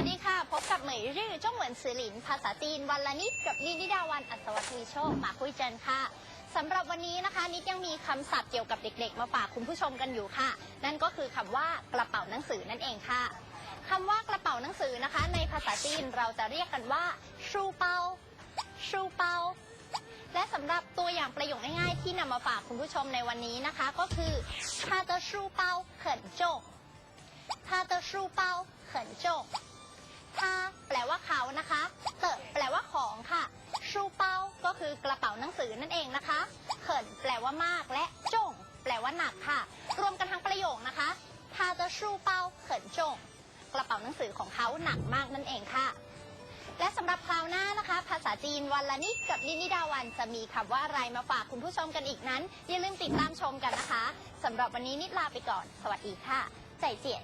วัสดีค่ะ พบกับเหมยรื่อจ้องเหมือนสื่อหลิน ภาษาจีนวันละนิดกับนินิดาวันอัศวทวีโชคมาคุยเจนค่ะสำหรับวันนี้นะคะ นิดยังมีคำศัพท์เกี่ยวกับเด็ก ๆ มาฝากคุณผู้ชมกันอยู่ค่ะ นั่นก็คือคำว่ากระเป๋าหนังสือนั่นเองค่ะคำว่ากระเป๋าหนังสือนะคะ ในภาษาจีนเราจะเรียกกันว่าชูเปาชูเปา และสำหรับตัวอย่างประโยคง่ายๆ ที่นำมาฝากคุณผู้ชมในวันนี้นะคะ ก็คือ他的书包很重他的书包很重他แป แปลว่าเขานะคะ เตอแปลว่าของค่ะ ชูเปาก็คือกระเป๋าหนังสือนั่นเองนะคะ เขินแปลว่ามากและจงแปลว่าหนักค่ะ รวมกันทั้งประโยคนะคะทาจะชูเปาเขินจงกระเป๋าหนังสือของเขาหนักมากนั่นเองค่ะ และสำหรับคราวหน้านะคะ ภาษาจีนวันละนิดกับนินิดาวันจะมีคำว่าอะไรมาฝากคุณผู้ชมกันอีกนั้น อย่าลืมติดตามชมกันนะคะสำหรับวันนี้นิดลาไปก่อน สวัสดีค่ะ ใจเจียน